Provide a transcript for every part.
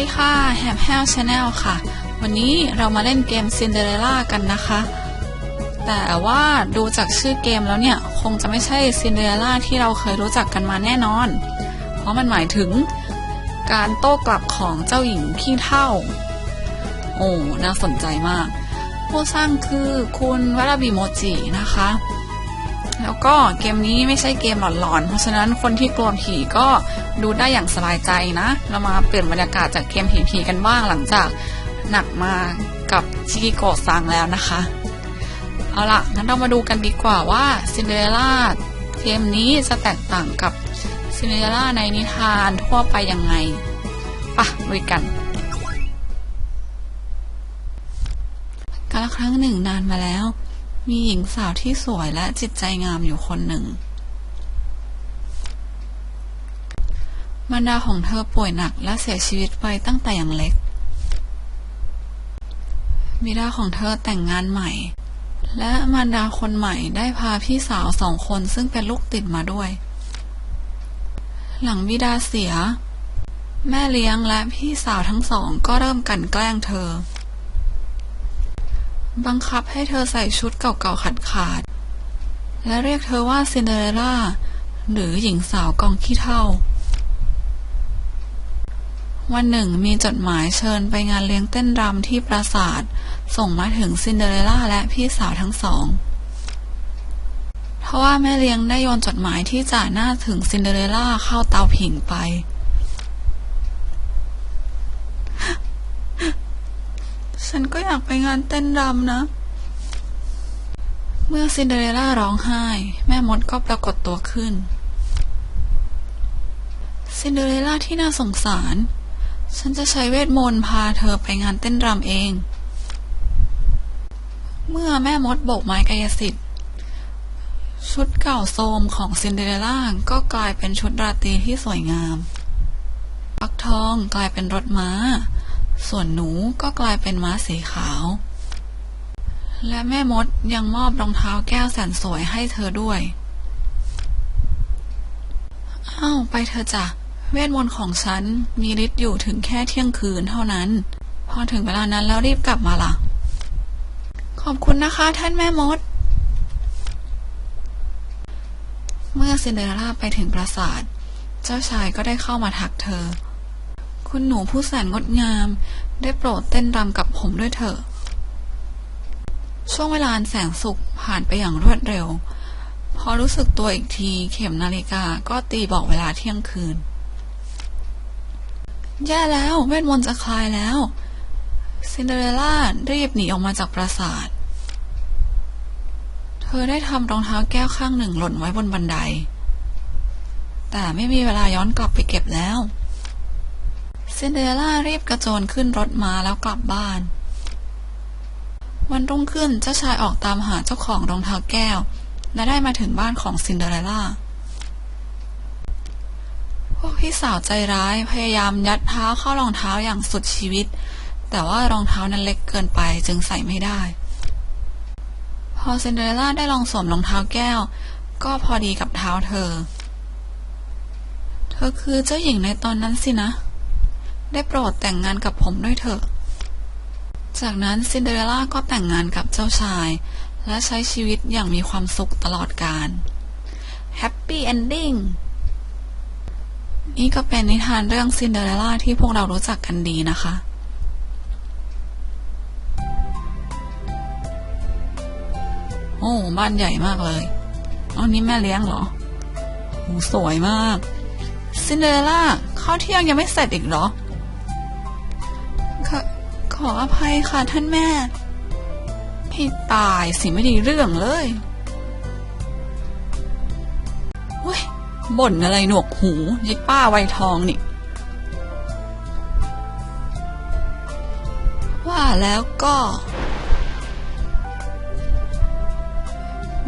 ดีค่ะแฮมแฮลชาแนลค่ะ วันนี้เรามาเล่นเกมซินเดอเรลล่ากันนะคะ แต่ว่าดูจากชื่อเกมแล้วเนี่ย คงจะไม่ใช่ซินเดอเรลล่าที่เราเคยรู้จักกันมาแน่นอน เพราะมันหมายถึงการโต้กลับของเจ้าหญิงขี้เท่า โอ้ น่าสนใจมาก ผู้สร้างคือคุณวราบิโมจินะคะ แล้วก็เกมนี้ไม่ใช่เกมหลอนๆ เพราะฉะนั้นคนที่กลัวผีก็ดูได้อย่างสบายใจนะ เรามาเปลี่ยนบรรยากาศจากเกมผีๆกันบ้างหลังจากหนักมากับชิกิโกะซังแล้วนะคะ เอาละงั้นเรามาดูกันดีกว่าว่าซินเดอเรลล่าเกมนี้จะแตกต่างกับซินเดอเรลล่าในนิทานทั่วไปยังไงปะลุยกันกาลครั้งหนึ่งนานมาแล้ว มีหญิงสาวที่สวยและจิตใจงามอยู่คนหนึ่ง มารดาของเธอป่วยหนักและเสียชีวิตไปตั้งแต่อยังเล็ก บิดาของเธอแต่งงานใหม่ และมารดาคนใหม่ได้พาพี่สาวสองคนซึ่งเป็นลูกติดมาด้วย หลังบิดาเสีย แม่เลี้ยงและพี่สาวทั้งสองก็เริ่มกันแกล้งเธอ บังคับให้เธอใส่ชุดเก่าๆขาดๆและเรียกเธอว่าซินเดอเรลล่า หรือหญิงสาวกองขี้เท่า วันหนึ่งมีจดหมายเชิญไปงานเลี้ยงเต้นรำที่ปราสาท ส่งมาถึงซินเดอเรลล่าและพี่สาวทั้งสองเพราะว่าแม่เลี้ยงได้โยนจดหมายที่จ่าหน้าถึงซินเดอเรลล่าเข้าเตาผิงไป ฉันก็อยากไปงานเต้นรำนะ เมื่อซินเดอเรลล่าร้องไห้ แม่มดก็ปรากฏตัวขึ้น ซินเดอเรลล่าที่น่าสงสาร ฉันจะใช้เวทมนต์พาเธอไปงานเต้นรำเอง เมื่อแม่มดโบกไม้กายสิทธิ์ชุดเก่าโทรมของซินเดอเรลล่าก็กลายเป็นชุดราตรีที่สวยงาม ปักทองกลายเป็นรถม้า ส่วนหนูก็กลายเป็นม้าสีขาว และแม่มดยังมอบรองเท้าแก้วแสนสวยให้เธอด้วย อ้าว ไปเธอะจ้ะ เวทมนต์ของฉันมีฤทธิ์อยู่ถึงแค่เที่ยงคืนเท่านั้น พอถึงเวลานั้นแล้วรีบกลับมาล่ะ ขอบคุณนะคะท่านแม่มด เมื่อซินเดอเรลล่าไปถึงปราสาท เจ้าชายก็ได้เข้ามาทักเธอ คุณหนูผู้แสนงดงาม ได้โปรดเต้นรำกับผมด้วยเถอะ ช่วงเวลาแสนสุขผ่านไปอย่างรวดเร็ว พอรู้สึกตัวอีกทีเข็มนาฬิกาก็ตีบอกเวลาเที่ยงคืน แย่แล้วเวทมนต์จะคลายแล้ว ซินเดอเรลล่ารีบหนีออกมาจากปราสาท เธอได้ทำรองเท้าแก้วข้างหนึ่งหล่นไว้บนบันได แต่ไม่มีเวลาย้อนกลับไปเก็บแล้ว ซินเดอเรลล่ารีบกระโจนขึ้นรถม้าแล้วกลับบ้าน วันรุ่งขึ้นเจ้าชายออกตามหาเจ้าของรองเท้าแก้ว และได้มาถึงบ้านของซินเดอเรลล่า พวกพี่สาวใจร้ายพยายามยัดเท้าเข้ารองเท้าอย่างสุดชีวิต แต่ว่ารองเท้านั้นเล็กเกินไปจึงใส่ไม่ได้ พอซินเดอเรลล่าได้ลองสวมรองเท้าแก้ว ก็พอดีกับเท้าเธอ เธอคือเจ้าหญิงในตอนนั้นสินะ ได้โปรดแต่งงานกับผมด้วยเถอะ จากนั้นซินเดอเรลล่าก็แต่งงานกับเจ้าชาย และใช้ชีวิตอย่างมีความสุขตลอดกาลแฮปปี้เอนดิ้งนี่ก็เป็นนิทานเรื่องซินเดอเรลล่าที่พวกเรารู้จักกันดีนะคะโอ้บ้านใหญ่มากเลยอันนี้แม่เลี้ยงเหรอโอ้สวยมาก ซินเดอเรลล่าข้าวเที่ยงยังไม่เสร็จอีกเหรอ ขอขออภัยค่ะท่านแม่ ให้ตายสิไม่ได้เรื่องเลยเว้ยบ่นอะไรหนวกหูยายป้าไวทองนี่ ว่าแล้วก็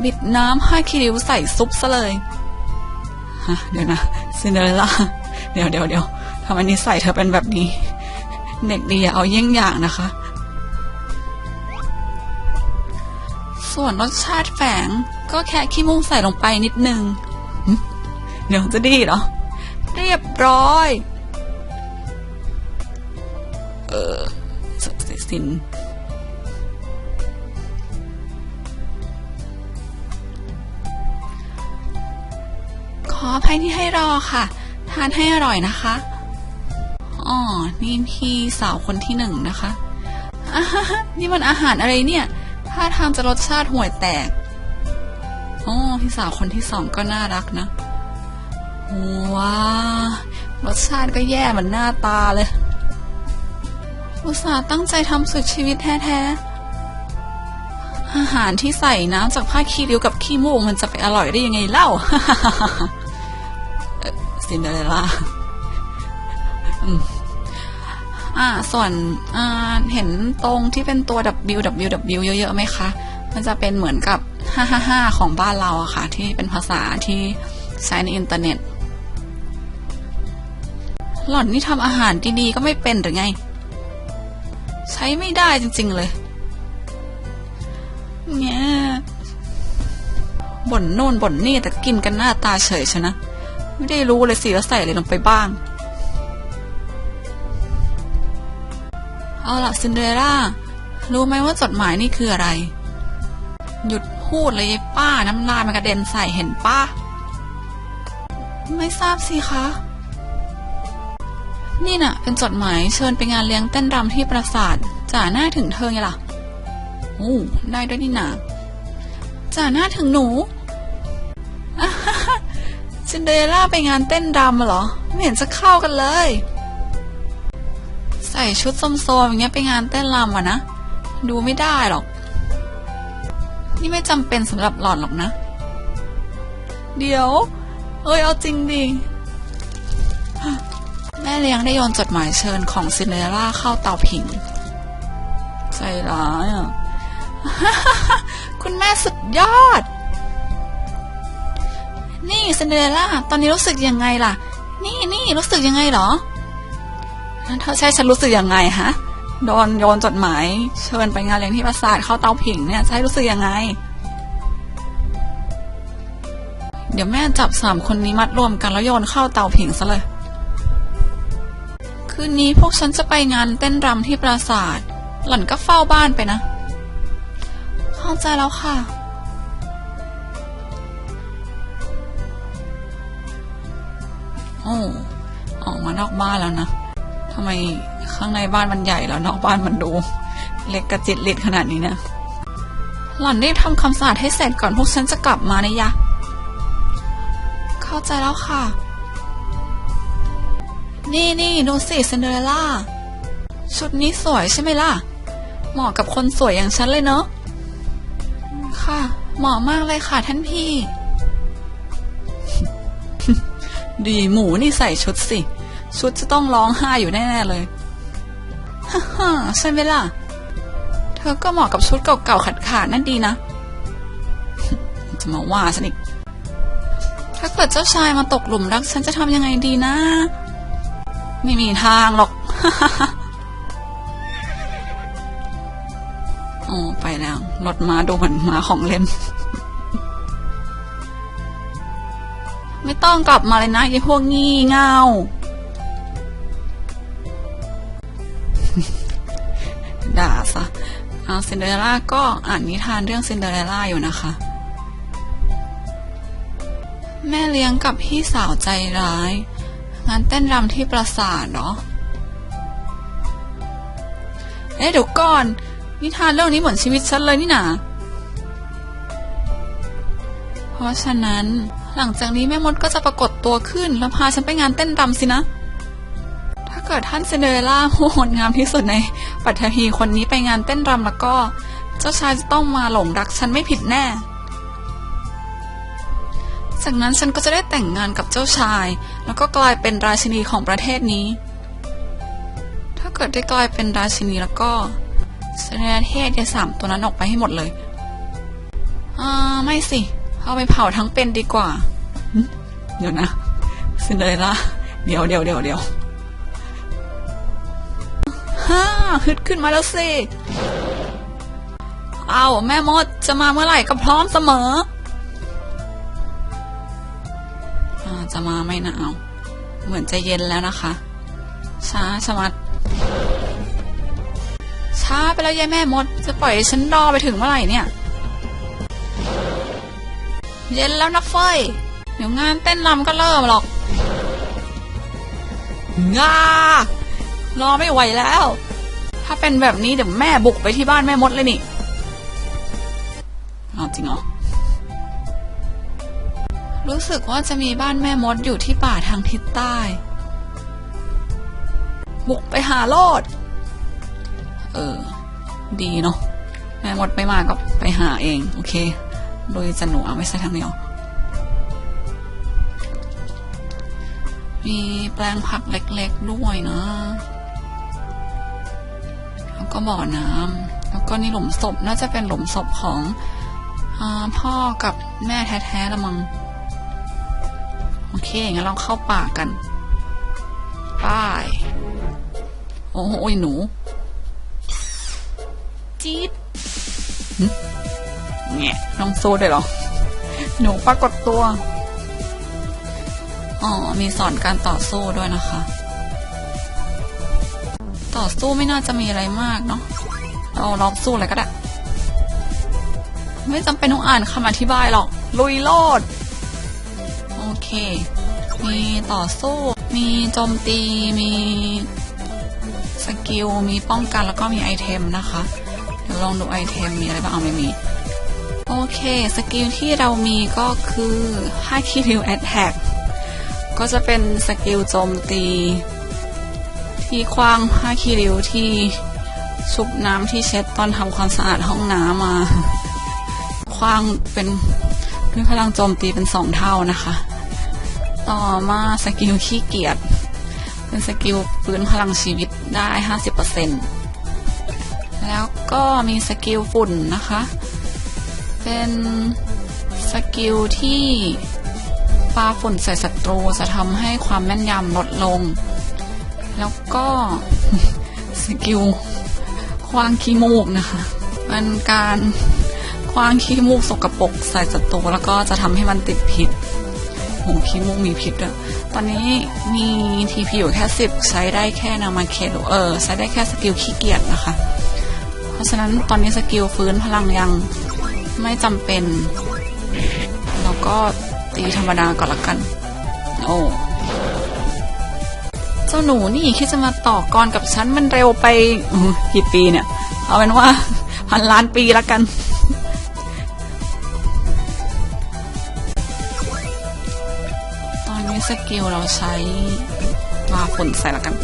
บิดน้ำให้คิริวใส่ซุปซะเลยฮะเดี๋ยวนะซินเดอเรลล่า เดี๋ยวเดี๋ยวเดี๋ยวทำไมนิสัยเธอเป็นแบบนี้ เด็กดีเอาเยี่ยงอย่างนะคะ ส่วนรสชาติแฝงก็แค่ขี้มูกใส่ลงไปนิดนึงเดี๋ยวจะดีเหรอ เรียบร้อย เออสสินขออภัยที่ให้รอค่ะ ทานให้อร่อยนะคะ อ๋อ นี่พี่สาวคนที่หนึ่งนะคะ นี่มันอาหารอะไรเนี่ยท่าทางจะรสชาติห่วยแตก อ๋อ พี่สาวคนที่สองก็น่ารักนะ ว้า รสชาติก็แย่เหมือนหน้าตาเลย อุตส่าห์ตั้งใจทำสุดชีวิตแท้ๆ อาหารที่ใส่น้ำจากผ้าคีริ้วกับขี้มูกมันจะไปอร่อยได้ยังไงเล่าเอ่อซินเดอเรลล่า อ่าส่วนอ่าเห็นตรงที่เป็นตัว W W W เยอะๆไหมคะ มันจะเป็นเหมือนกับ 555 ของบ้านเราอะค่ะ ที่เป็นภาษาที่ใช้ในอินเทอร์เน็ต หล่อนนี่ทำอาหารดีๆก็ไม่เป็นหรือไง ใช้ไม่ได้จริงๆเลยเนี่ยบ่นโน่นบ่นนี่แต่กินกันหน้าตาเฉยชนะ ไม่ได้รู้เลยสิว่าใส่อะไรลงไปบ้าง เอาล่ะซินเดอเรล่า รู้ไหมว่าจดหมายนี่คืออะไร หยุดพูดเลยป้าน้ำลายมันกระเด็นใส่เห็นป้า ไม่ทราบสิคะ นี่น่ะ เป็นจดหมายเชิญไปงานเลี้ยงเต้นรำที่ปราสาทจ่าหน้าถึงเธอไงล่ะโอ้ได้ด้วยนี่นาจ่าหน้าถึงหนูซินเดอเรล่าไปงานเต้นรำเหรอ ไม่เห็นจะเข้ากันเลย ใส่ชุดโซมๆอย่างเงี้ยไปงานเต้นรำอะนะ ดูไม่ได้หรอก นี่ไม่จำเป็นสำหรับหล่อนหรอกนะ เดี๋ยว เอ้ยเอาจริงดิแม่เลี้ยงได้โยนจดหมายเชิญของซินเดอเรลล่าเข้าเตาผิง ใจร้ายอะ คุณแม่สุดยอด นี่ซินเดอเรลล่า ตอนนี้รู้สึกยังไงล่ะ นี่นี่รู้สึกยังไงหรอ เธอใช่ฉันรู้สึกยังไงฮะโดนโยนจดหมาย เชิญไปงานเลี้ยงที่ปราสาทเข้าเตาผิงเนี่ยใช่รู้สึกยังไง เดี๋ยวแม่จับสามคนนี้มัดรวมกันแล้วโยนเข้าเตาผิงซะเลย คืนนี้พวกฉันจะไปงานเต้นรำที่ปราสาท หล่อนก็เฝ้าบ้านไปนะ เข้าใจแล้วค่ะโอ้ออกมานอกบ้านแล้วนะำไมข้างในบ้านมันใหญ่แล้วนอกบ้านมันดู เล็กกระจิตเล็ดขนาดนี้เนี่ยหล่อนรีบทำคำสะอาดให้เสร็จก่อนพวกฉันจะกลับมานะยะ เข้าใจแล้วค่ะ นี่นี่ดูสิซินเดอเรลล่า ชุดนี้สวยใช่ไหมล่ะ เหมาะกับคนสวยอย่างฉันเลยเนาะค่ะ เหมาะมากเลยค่ะท่านพี่ ดีหมูนี่ใส่ชุดสิ ชุดจะต้องร้องไห้อยู่แน่ๆเลยฮ่าฮ่าใช่ไหมล่ะ เธอก็เหมาะกับชุดเก่าๆขาดๆนั่นดีนะ จะมาว่าฉันอีก ถ้าเกิดเจ้าชายมาตกหลุมรักฉันจะทำยังไงดีนะ ไม่มีทางหรอกโอ้ไปแล้วรถม้าดูเหมือนม้าของเล่น ไม่ต้องกลับมาเลยนะยายพวกงี่เง่า ซินเดอเรลล่าก็อ่านนิทานเรื่องซินเดอเรลล่าอยู่นะคะ แม่เลี้ยงกับพี่สาวใจร้ายงานเต้นรำที่ปราสาทเหรอเอ๊ะเดี๋ยวก่อน นิทานเรื่องนี้เหมือนชีวิตฉันเลยนี่นาเพราะฉะนั้นหลังจากนี้แม่มดก็จะปรากฏตัวขึ้น แล้วพาฉันไปงานเต้นรำสินะ กิดท่านซินเดอเรลล่าผู้งดงามที่สุดในปัทภีคนนี้ไปงานเต้นรำแล้วก็ เจ้าชายจะต้องมาหลงรักฉันไม่ผิดแน่ จากนั้นฉันก็จะได้แต่งงานกับเจ้าชาย แล้วก็กลายเป็นราชินีของประเทศนี้ ถ้าเกิดได้กลายเป็นราชินีแล้วก็เสนอเทศยายสามตัวนั้นออกไปให้หมดเลยอ่าไม่สิ เอาไปเผาทั้งเป็นดีกว่าเดี๋ยวนะซินเดอเรลล่าเดี๋ยวเดี๋ยวเดี๋ยวเดี๋ยว ฮึดขึ้นมาแล้วสิเอาแม่มดจะมาเมื่อไหร่ก็พร้อมเสมออจะมาไม่หนาวเหมือนจะเย็นแล้วนะคะ ช้าชะมัด ช้าไปแล้วยายแม่มด จะปล่อยฉันรอไปถึงเมื่อไหร่เนี่ย เย็นแล้วนะเฟยเดี๋ยวงานเต้นรำก็เริ่มหรอกงารอไม่ไหวแล้ว ถ้าเป็นแบบนี้เดี๋ยวแม่บุกไปที่บ้านแม่มดเลยนี่เอาจริงเหรอ รู้สึกว่าจะมีบ้านแม่มดอยู่ที่ป่าทางทิศใต้ บุกไปหาโลด เออ ดีเนาะ แม่มดไม่มาก็ไปหาเอง โอเค โดยจะหนูเอาไม่ใช่ทางนี้หรอมีแปลงผักเล็กๆด้วยนะ ก็บ่อน้ำแล้วก็นี่หลุมศพน่าจะเป็นหลุมศพของอพ่อกับแม่แท้ๆละมังโอเคงั้นเราเข้าป่ากันป้ายโอ้โหหนู จี๊ดหึแง่น้องสู้ได้หรอ หนูปรากฏตัว อ๋อ มีสอนการต่อสู้ด้วยนะคะ ต่อสู้ไม่น่าจะมีอะไรมากเนาะเราลองสู้อะไรก็ได้ ไม่จำเป็นต้องอ่านคำอธิบายหรอก ลุยโลด โอเค มีต่อสู้ มีโจมตี มีสกิล มีป้องกันแล้วก็มีไอเทมนะคะ เดี๋ยวลองดูไอเทมมีอะไรบ้างเอาไม่มี โอเค สกิลที่เรามีก็คือ5คิริวแอตแทกก็จะเป็นสกิลโจมตี ที่คว้าง5คิริวที่ชุบน้ำที่เช็ดตอนทำความสะอาดห้องน้ำมาคว้างเป็นด้วยพลังโจมตีเป็นสองเท่านะคะ ต่อมาสกิลขี้เกียจเป็นสกิลปืนพลังชีวิตได้ห้าสิบเปอร์เซ็นแล้วก็มีสกิลฝุ่นนะคะ เป็นสกิลที่ปาฝุ่นใส่ศัตรูจะทำให้ความแม่นยำลดลง แล้วก็สกิลคว้างขี้มูกนะคะเป็นการคว้างขี้มูกสกรปรกใส่ศัตรูแล้วก็จะทำให้มันติดพิษโหขี้มูกมีพิษด้วยตอนนี้มีทีพีอยู่แค่สิบใช้ได้แค่นามาเคโลเออใช้ได้แค่สกิลขี้เกียจนะคะ เพราะฉะนั้นตอนนี้สกิลฟื้นพลังยังไม่จำเป็น แล้วก็ตีธรรมดาก่อนละกัน โอ้ จ้าหนูนี่คิดจะมาต่อกรกับฉันมันเร็วไปกี่ปีเนี่ย เอาเป็นว่าพันล้านปีละกัน ตอนนี้สกิลเราใช้มาฝนใส่ละกัน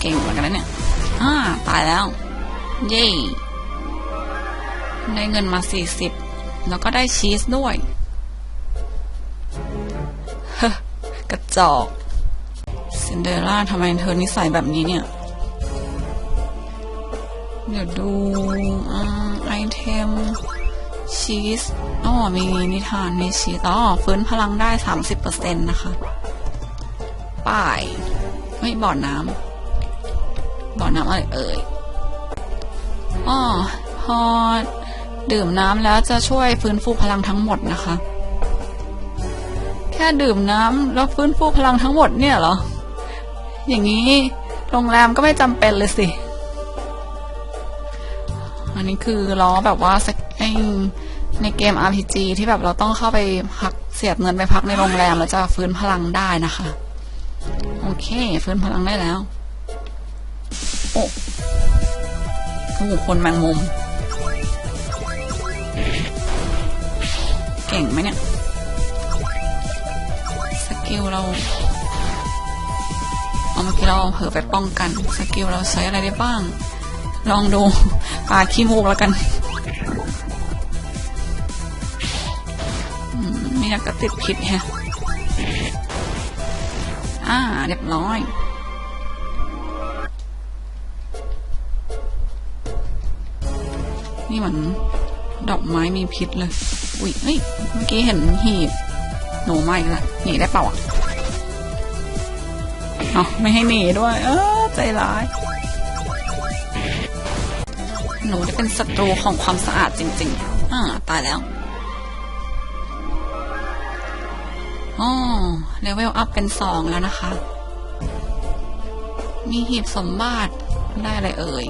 เก่งเหมือนกันนะเนี่ยอ่าตายแล้ว เย้ ได้เงินมาสี่สิบแล้วก็ได้ชีสด้วยเฮ้อกระจอกซินเดอเรลล่าทำไมเธอนิสัยแบบนี้เนี่ย เดี๋ยวดูอไอเทมชีสอ๋อมีนิทานมีชีสอ๋อฟื้นพลังได้สามสิบเปอร์เซ็นต์นะคะป้ายไม่บ่อน้ำบ่อน้ำอะไรเอ่ยอ๋อพอ ดื่มน้ำแล้วจะช่วยฟื้นฟูพลังทั้งหมดนะคะ แค่ดื่มน้ำแล้วฟื้นฟูพลังทั้งหมดเนี่ยเหรอ อย่างนี้โรงแรมก็ไม่จำเป็นเลยสิ อันนี้คือล้อแบบว่าสักไอในเกม RPG ที่แบบเราต้องเข้าไปพักเสียบเงินไปพักในโรงแรมแล้วจะฟื้นพลังได้นะคะ โอเค ฟื้นพลังได้แล้ว โอ้โอ้คนแมงมุม ก่งไหมเนี่ย สกิลเราเอาเมื่อกี้เราเผลอไปป้องกัน สกิลเราใช้อะไรได้บ้าง ลองดูปาขี้มูกแล้วกันอืมนี่ก็ติดพิษแฮะอ่า เรียบร้อยนี่เหมือนดอกไม้มีพิษเลย อุ้ยเฮ้ยเมื่อกี้เห็นหีบหนูมาอีกละหนีได้เปล่าอะเอาไม่ให้หนีด้วย เออใจร้าย หนูได้เป็นศัตรูของความสะอาดจริง ๆ อ่าตายแล้วอ๋อเลเวลอัพเป็นสองแล้วนะคะ มีหีบสมบัติได้อะไรเอ่ย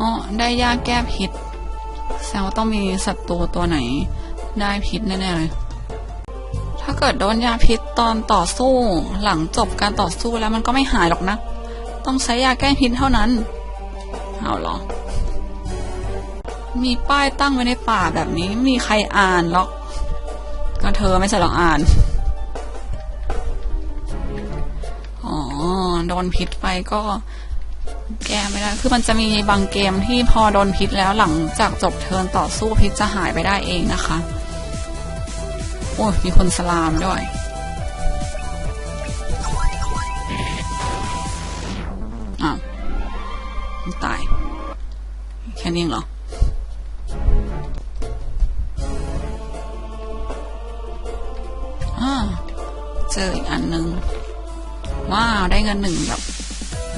อ๋อได้ยาแก้พิษ แสดงว่าต้องมีศัตรูตัวไหน ได้พิษแน่ๆเลย ถ้าเกิดโดนยาพิษตอนต่อสู้หลังจบการต่อสู้แล้วมันก็ไม่หายหรอกนะ ต้องใช้ยาแก้พิษเท่านั้น เอาเหรอ มีป้ายตั้งไว้ในป่าแบบนี้ม่มีใครอ่านหรอก ก็เธอไม่ใช่หรอกอ่าน อ๋อ โดนพิษไปก็ แก้ไม่ได้คือมันจะมีบางเกมที่พอโดนพิษแล้วหลังจากจบเทิร์นต่อสู้พิษจะหายไปได้เองนะคะ โอ้ยมีคนสลามด้วยอ้าวมันตาย แค่นี้เองเหรออ่าเจออีกอันหนึ่งว้าว ได้เงินหนึ่งแบบ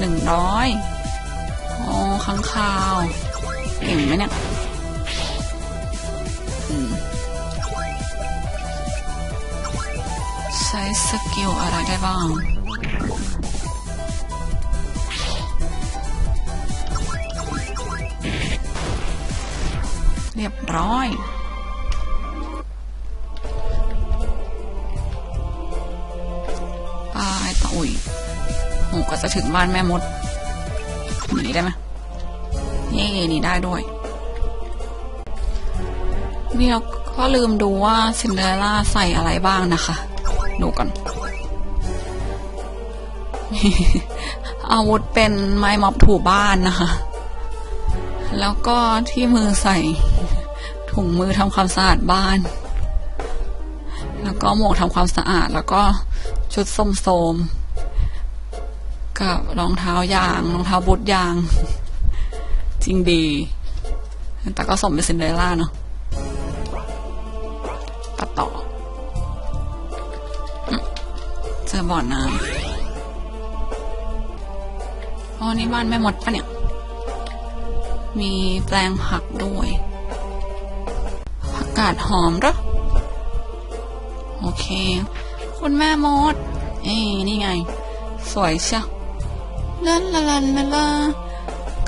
หนึ่งร้อยอ๋อค้างคาวเก่งไหมเนี่ยใช้สกิลอะไรได้บ้างเรียบร้อย ไปตะอุย หก็จะถึงบ้านแม่มดหนีได้ไหมเย่หนีได้ด้วยนี่เราก็ลืมดูว่าซินเดอเรลล่าใส่อะไรบ้างนะคะ ดูก่อนอาวุธเป็นไม้ม็อบถูบ้านนะคะ แล้วก็ที่มือใส่ถุงมือทำความสะอาดบ้าน แล้วก็หมวกทำความสะอาด แล้วก็ชุดส้มโสม กับรองเท้ายางรองเท้าบูทยาง จริงดี แต่ก็สมเป็นซินเดอเรลล่าเนาะตัดต่อเจอบ่อน้ำอ๋อนี่บ้านแม่มดปะเนี่ย มีแปลงผักด้วยผักกาดหอมหรอโอเค คุณแม่มด เอ้นี่ไง สวยเชียว ลันละลันละลา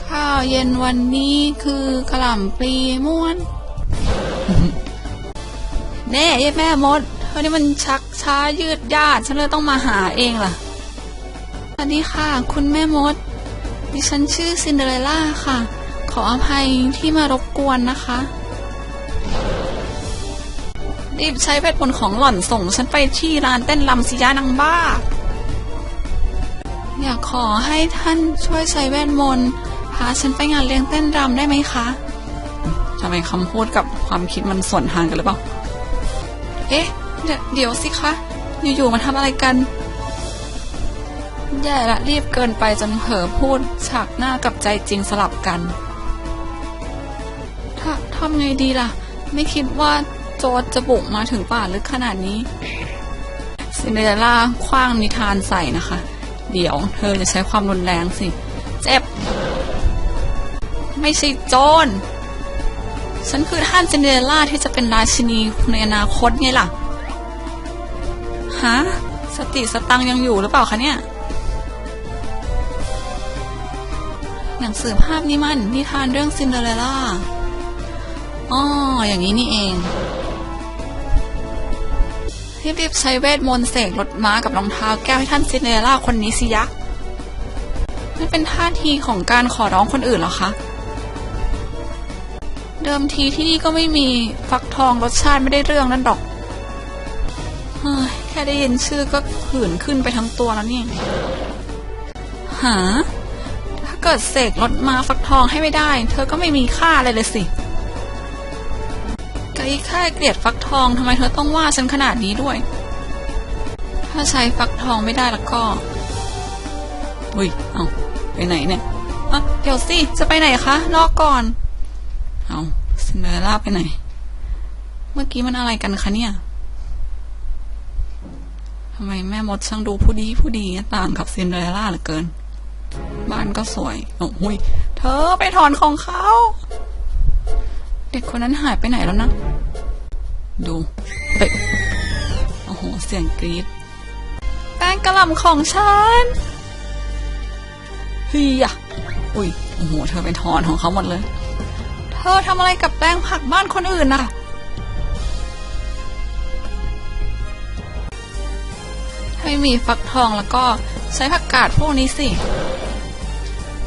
ข้าวเย็นวันนี้คือกระหล่ำปลีม้วนเน่ยายแม่มดเธอนี่มันชักช้ายืดยาดฉันเลยต้องมาหาเองล่ะ สวัสดีค่ะ คุณแม่มด ดิฉันชื่อซินเดอเรลล่าค่ะ ขออภัยที่มารบกวนนะคะ รีบใช้เวทมนต์ของหล่อนส่งฉันไปที่ร้านเต้นรำสิยานางบ้า อยากขอให้ท่านช่วยใช้เวทมนต์พาฉันไปงานเลี้ยงเต้นรำได้ไหมคะทำไมคำพูดกับความคิดมันสวนทางกันหรือเปล่า เอ๊ะเดี๋ยวเดี๋ยวสิคะ อยู่ๆมาทำอะไรกัน แย่ละรีบเกินไปจนเผลอพูดฉากหน้ากับใจจริงสลับกันถ้าทำไงดีล่ะ ไม่คิดว่าโจรจะบุกมาถึงป่าลึกขนาดนี้ ซินเดอเรลล่าคว้างนิทานใส่นะคะ เดี๋ยว เธอจะใช้ความรุนแรงสิ เจ็บ ไม่ใช่โจรฉันคือท่านซินเดอเรล่าที่จะเป็นราชินีในอนาคตไงล่ะ ฮะ สติสตังยังอยู่หรือเปล่าคะเนี่ย หนังสือภาพนี้มันนิทานเรื่องซินเดอเรลล่าอ๋ออย่างนี้นี่เอง รีบๆใช้เวทมนต์เสกรถม้ากับรองเท้าแก้วให้ท่านซินเดอเรลล่าคนนี้สิยะนั่นเป็นท่าทีของการขอร้องคนอื่นหรอคะ เดิมทีที่นี่ก็ไม่มีฟักทองรสชาติไม่ได้เรื่องนั่นดอกเฮ้ยแค่ได้ยินชื่อก็ผื่นขึ้นไปทั้งตัวแล้วนี่หาถ้าเกิดเสกรถมาฟักทองให้ไม่ได้ เธอก็ไม่มีค่าอะไรเลยสิ ค่าเกลียดฟักทองทำไมเธอต้องว่าฉันขนาดนี้ด้วย ถ้าใช้ฟักทองไม่ได้แล้วก็ อุ้ย เอาไปไหนเนี่ยอะเดี๋ยวสิ จะไปไหนคะรอก่อน เอาซินเดอเรลล่าไปไหน เมื่อกี้มันอะไรกันคะเนี่ยทำไมแม่มดช่างดูผู้ดีผู้ดีต่างกับซินเดอเรลล่าเหลือเกิน บ้านก็สวย โอ้ย เธอไปถอนของเขา เด็กคนนั้นหายไปไหนแล้วนะ ดูเฮ้ยโอ้โห เสียงกรี๊ดแป้งกระหล่ำของฉันเฮียอุ้ย โอ้โห เธอไปถอนของเขาหมดเลย เธอทำอะไรกับแป้งผักบ้านคนอื่นน่ะ ให้มีฟักทองแล้วก็ใช้ผักกาดพวกนี้สิ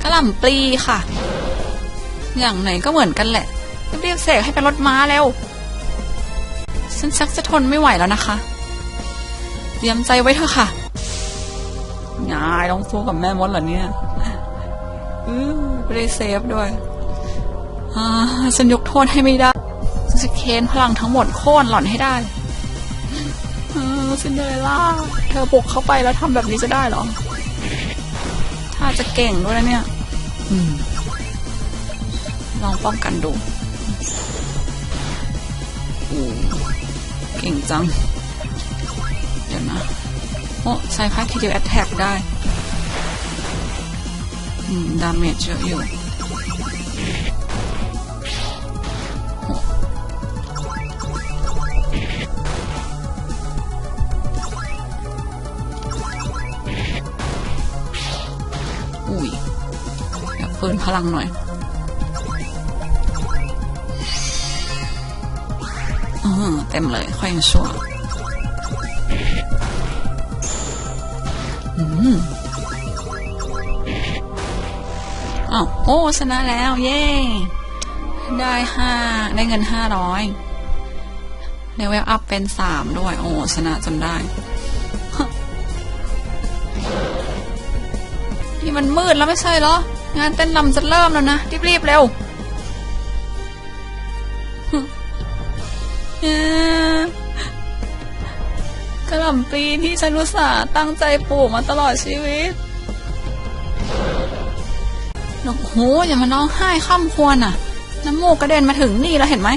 กระหล่ำปลีค่ะ อย่างไหนก็เหมือนกันแหละ รีบๆเสกให้เป็นรถม้าแล้วฉันชักจะทนไม่ไหวแล้วนะคะ เตรียมใจไว้เถอะค่ะงายต้องสู้กับแม่มดเหรอเนี่ยอือไม่ได้เซฟด้วยอ่าฉันยกโทษให้ไม่ได้ฉันจะเค้นพลังทั้งหมดโค่นหล่อนให้ได้เออซินเดอเรลล่า เธอบุกเข้าไปแล้วทำแบบนี้จะได้เหรอ ถ้าจะเก่งด้วยนะเนี่ยอืมลองป้องกันดู โอ้เก่งจัง เดี๋ยวนะ โอ้ใช้พาทีเดียวแอตแทกได้อืมดาเมจเยอะอยู่อ้อุ้ยอยากเพิ่มพลังหน่อย เต็มเลย ค่อยยังชั่วอืมอ้าวโอ้ชนะแล้ว เย้ได้ห้าได้เงินห้าร้อยเลเวลอัพเป็นสามด้วย โอ้ชนะจนได้ นี่มันมืดแล้วไม่ใช่เหรอ งานเต้นรำจะเริ่มแล้วนะ รีบๆเร็ว กระหล่ำปลีที่ฉันรู้สาตั้งใจปลูกมาตลอดชีวิตโอ้โหอย่ามาร้องไห้ข้ามควรอะ น้ำมูกกระเด็นมาถึงนี่แล้วเห็นไหม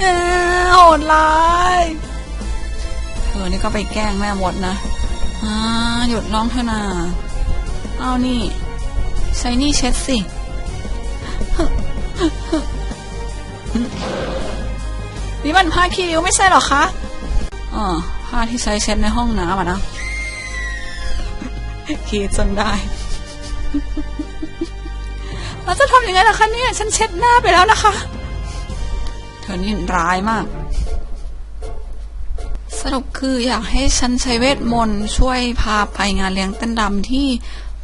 เออโหดร้ายเธอนี่ก็ไปแกล้งแม่มดนะอ่าหยุดร้องเถอะนะเอานี่ ใช้นี่เช็ดสิ นี่มันผ้าคีริ้วไม่ใช่หรอคะ อ๋อผ้าที่ใช้เช็ดในห้องน้ำอะนะคีดจนได้เราจะทำยังไงล่ะคะเนี่ย ฉันเช็ดหน้าไปแล้วนะคะ เธอนี่ร้ายมาก สรุปคืออยากให้ฉันใช้เวทมนต์ช่วยพาไปงานเลี้ยงเต้นรำที่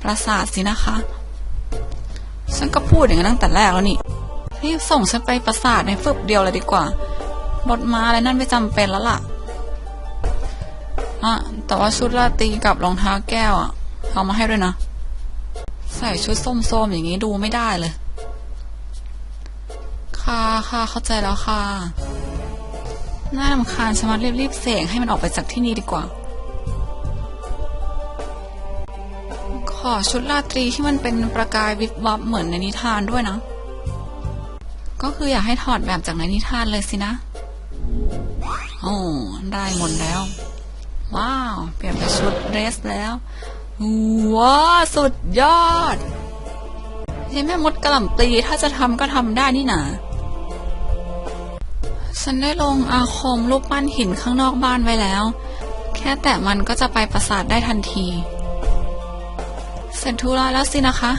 ปราสาทสินะคะ ฉันก็พูดอย่างนั้นตั้งแต่แรกแล้วนี่รีบส่งฉันไปปราสาทในฟึบเดียวเลยดีกว่า รถม้าอะไรนั่นไม่จำเป็นแล้วล่ะ อะแต่ว่าชุดราตรีกับรองเท้าแก้วอะเอามาให้ด้วยนะ ใส่ชุดส้มๆอย่างนี้ดูไม่ได้เลย ค่ะค่ะเข้าใจแล้วค่ะ น่าลำคาญชะมัดรีบๆเสกให้มันออกไปจากที่นี่ดีกว่า ขอชุดราตรีที่มันเป็นประกายวิบวับเหมือนในนิทานด้วยนะ ก็คืออยากให้ถอดแบบจากในนิทานเลยสินะ โอ้ได้หมดแล้ว ว้าว เปลี่ยนเป็นชุดเดรสแล้วว้าสุดยอดยายแม่มดกระหล่ำปลีถ้าจะทำก็ทำได้นี่นาฉันได้ลงอาคมรูปปั้นหินข้างนอกบ้านไว้แล้ว แค่แตะมันก็จะไปประสาทได้ทันทีเสร็จธุระแล้วสินะคะ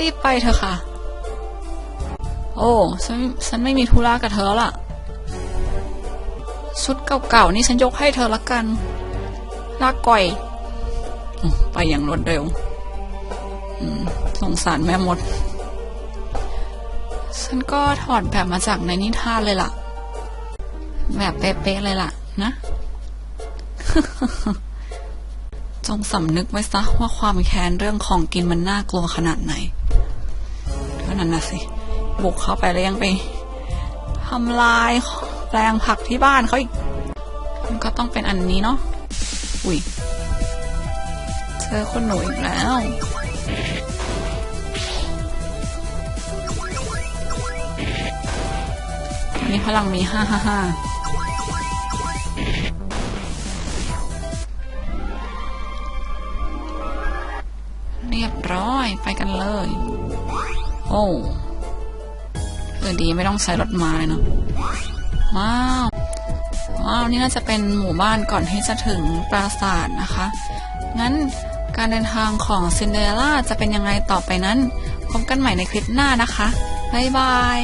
รีบๆไปเถอะค่ะ โอ้ฉันฉันไม่มีธุระกับเธอแล้วล่ะ ชุดเก่าๆนี่ฉันยกให้เธอละกัน ลากก่อย ไปอย่างรวดเร็วสงสารแม่มด ฉันก็ถอดแบบมาจากในนิทานเลยล่ะ แบบเป๊ะๆเลยล่ะ นะจงสำนึกไว้ซะว่าความแค้นเรื่องของกินมันน่ากลัวขนาดไหนเท่านั้นนะสิ บุกเข้าไปแล้วยังไปทำลายแปลงผักที่บ้านเขาอีก มันก็ต้องเป็นอันนี้เนาะ อุ้ยเจอคนหนูอีกแล้วอันนี้พลังมีห้าห้าห้าเรียบร้อยไปกันเลย โอ้เออดีไม่ต้องใช้รถมาเลยเนาะว้าว ว้นี่น่าจะเป็นหมู่บ้านก่อนที่จะถึงปราสาทนะคะ งั้นการเดินทางของซินเดอเรลล่าจะเป็นยังไงต่อไปนั้น พบกันใหม่ในคลิปหน้านะคะ บ๊ายบาย